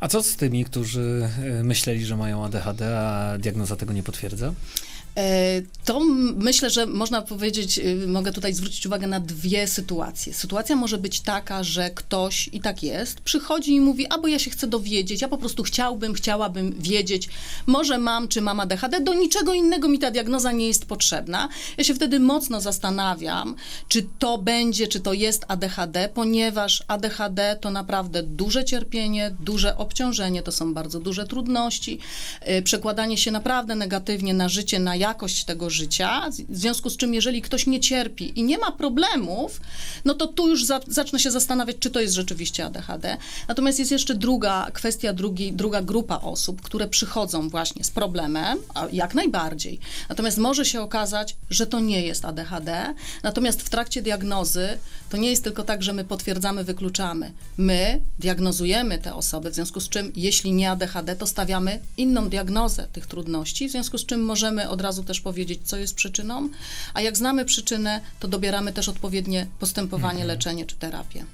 A co z tymi, którzy e, myśleli, że mają ADHD, a diagnoza tego nie potwierdza? E, To myślę, że można powiedzieć, y, mogę tutaj zwrócić uwagę na dwie sytuacje. Sytuacja może być taka, że ktoś, i tak jest, przychodzi i mówi, albo ja się chcę dowiedzieć, ja po prostu chciałbym, chciałabym wiedzieć, może mam, czy mam ADHD, do niczego innego mi ta diagnoza nie jest potrzebna. Ja się wtedy mocno zastanawiam, czy to będzie, czy to jest ADHD, ponieważ ADHD to naprawdę duże cierpienie, duże obciążenie, to są bardzo duże trudności, y, przekładanie się naprawdę negatywnie na życie, na jakość tego życia, w związku z czym jeżeli ktoś nie cierpi i nie ma problemów, no to tu już za, zacznę się zastanawiać, czy to jest rzeczywiście ADHD. Natomiast jest jeszcze druga kwestia, drugi, druga grupa osób, które przychodzą właśnie z problemem, jak najbardziej. Natomiast może się okazać, że to nie jest ADHD. Natomiast w trakcie diagnozy to nie jest tylko tak, że my potwierdzamy, wykluczamy. My diagnozujemy te osoby, w związku z czym, jeśli nie ADHD, to stawiamy inną diagnozę tych trudności, w związku z czym możemy od razu też powiedzieć, co jest przyczyną, a jak znamy przyczynę, to dobieramy też odpowiednie postępowanie, leczenie czy terapię.